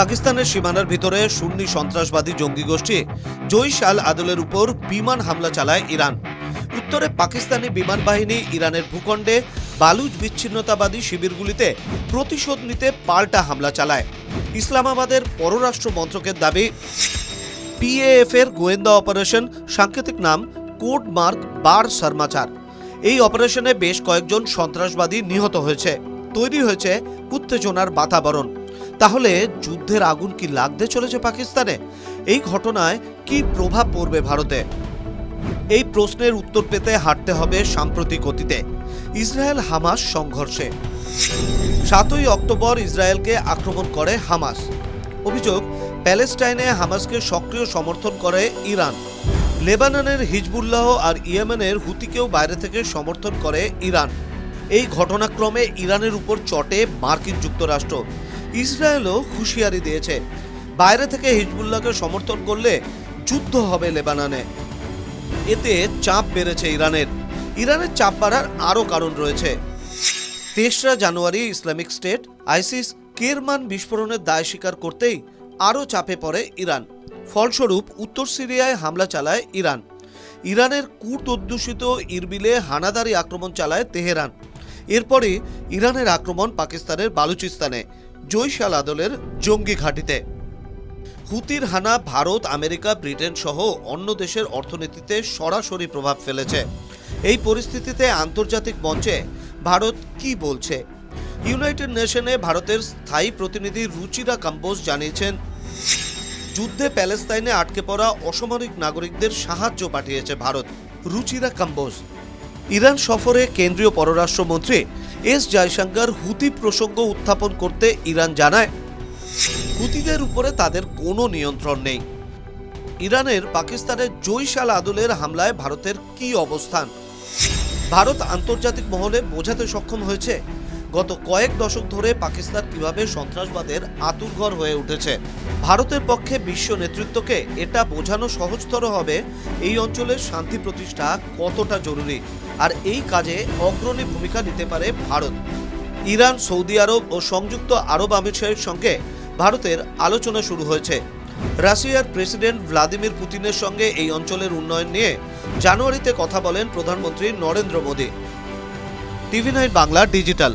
পাকিস্তানের সীমানার ভিতরে সুন্নি সন্ত্রাসবাদী জঙ্গি গোষ্ঠী জৈশ আল আদলের উপর বিমান হামলা চালায় ইরান। উত্তরে পাকিস্তানি বিমান বাহিনী ইরানের ভূখণ্ডে বালুচ বিচ্ছিন্নতাবাদী শিবিরগুলিতে প্রতিশোধ নিতে পাল্টা হামলা চালায়। ইসলামাবাদের পররাষ্ট্র মন্ত্রকের দাবি পিএএফ এর গোয়েন্দা অপারেশন সাংকেতিক নাম কোড মার্ক বার সরমাচার এই অপারেশনে বেশ কয়েকজন সন্ত্রাসবাদী নিহত হয়েছে। তৈরি হয়েছে উত্তেজনার বাতাবরণ। তাহলে যুদ্ধের আগুন কি লাগতে চলেছে পাকিস্তানে? এই ঘটনায় কি প্রভাব পড়বে ভারতে? এই প্রশ্নের উত্তর পেতে হাঁটতে হবে সাম্প্রতিক অতীতে। ইসরায়েল হামাস সংঘর্ষে। সাতই অক্টোবর ইসরায়েলকে আক্রমণ করে হামাস। অভিযোগ, প্যালেস্টাইনে হামাসকে সক্রিয় সমর্থন করে ইরান। লেবাননের হিজবুল্লাহ আর ইয়েমেনের হুতিকেও বাইরে থেকে সমর্থন করে ইরান। এই ঘটনাক্রমে ইরানের উপর চটে মার্কিন যুক্তরাষ্ট্র। ইসরায়েলও হুঁশিয়ারি দিয়েছে। বাইরে থেকে হিজবুল্লাহকে সমর্থন করলে যুদ্ধ হবে লেবাননে। এতে চাপ বেড়েছে ইরানের। ইরানের চাপ বাড়ার আরও কারণ রয়েছে। তেসরা জানুয়ারি ইসলামিক স্টেট আইসিস কেরমান বিস্ফোরণের দায় স্বীকার করতেই আরও চাপে পড়ে ইরান। ফলস্বরূপ উত্তর সিরিয়ায় হামলা চালায় ইরান। ইরানের কূট অধ্যুষিত ইরবিলে হানাদারি আক্রমণ চালায় তেহরান। এরপরে ইরানের আক্রমণ পাকিস্তানের বালুচিস্তানে। জৈশ আল আদলের জঙ্গি ঘাঁটিতে। হুতির হানা ভারত, আমেরিকা, ব্রিটেন সহ অন্য দেশের অর্থনীতিতে সরাসরি প্রভাব ফেলেছে। এই পরিস্থিতিতে আন্তর্জাতিক মঞ্চে ভারত কি বলছে? ইউনাইটেড নেশনে ভারতের স্থায়ী প্রতিনিধি রুচিরা কাম্বোজ জানিয়েছেন, যুদ্ধে প্যালেস্তাইনে আটকে পড়া অসামরিক নাগরিকদের সাহায্য পাঠিয়েছে ভারত। রুচিরা কাম্বোজ। ইরান সফরে কেন্দ্রীয় পররাষ্ট্রমন্ত্রী এস জয়শঙ্কর হুতি প্রসঙ্গ উত্থাপন করতে ইরান জানায়, হুতিদের উপরে তাদের কোনো নিয়ন্ত্রণ নেই। ইরানের পাকিস্তানের জৈশাল আদলের হামলায় ভারতের কি অবস্থান? ভারত আন্তর্জাতিক মহলে বোঝাতে সক্ষম হয়েছে গত কয়েক দশক ধরে পাকিস্তান কীভাবে সন্ত্রাসবাদের আতুরঘর হয়ে উঠেছে? ভারতের পক্ষে বিশ্ব নেতৃত্বকে এটা বোঝানো সহজতর হবে, এই অঞ্চলের শান্তি প্রতিষ্ঠা কতটা জরুরি? আর এই কাজে অগ্রণী ভূমিকা নিতে পারে ভারত। ইরান, সৌদি আরব ও সংযুক্ত আরব আমিরশাহের সঙ্গে ভারতের আলোচনা শুরু হয়েছে। রাশিয়ার প্রেসিডেন্ট ভ্লাদিমির পুতিনের সঙ্গে এই অঞ্চলের উন্নয়ন নিয়ে জানুয়ারিতে কথা বলেন প্রধানমন্ত্রী Narendra Modi. TV nine Bangla digital.